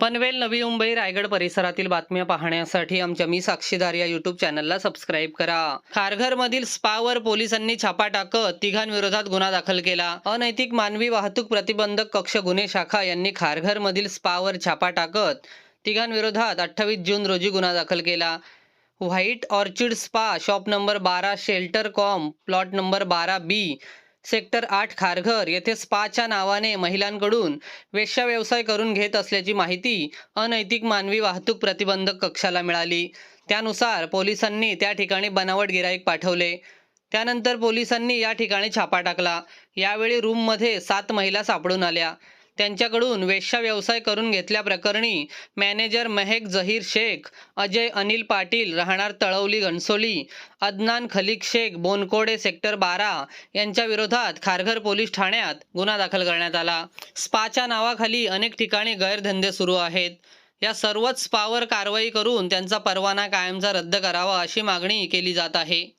पनवेल नवी मुंबई रायगड परिसरातील बातम्या पाहण्यासाठी आमच्या मी साक्षीदार या युट्यूब चॅनलला सबस्क्राईब करा. खारघरमधील स्पावर पोलिसांनी छापा टाकत तिघांविरोधात गुन्हा दाखल केला. अनैतिक मानवी वाहतूक प्रतिबंधक कक्ष गुन्हे शाखा यांनी खारघरमधील स्पावर छापा टाकत तिघांविरोधात अठ्ठावीस जून रोजी गुन्हा दाखल केला. White orchid spa shop number बारा शेल्टर कॉम प्लॉट नंबर बारा बी सेक्टर आठ खारघर येथे स्पाच्या नावाने महिलांकडून वेश्या व्यवसाय करून घेत असल्याची माहिती अनैतिक मानवी वाहतूक प्रतिबंधक कक्षाला मिळाली. त्यानुसार पोलिसांनी त्या ठिकाणी बनावट गिराईक पाठवले. त्यानंतर पोलिसांनी या ठिकाणी छापा टाकला. यावेळी रूममध्ये सात महिला सापडून आल्या. त्यांच्याकडून वेश्या व्यवसाय करून घेतल्याप्रकरणी मॅनेजर मेहेक जहीर शेख अजय अनिल पाटील राहणार तळवली घणसोली अदनान खलिक शेख बोनकोडे सेक्टर बारा यांच्या विरोधात खारघर पोलीस ठाण्यात गुन्हा दाखल करण्यात आला. स्पाच्या नावाखाली अनेक ठिकाणी गैरधंदे सुरू आहेत. या सर्वच स्पावर कारवाई करून त्यांचा परवाना कायमचा रद्द करावा अशी मागणी केली जात आहे.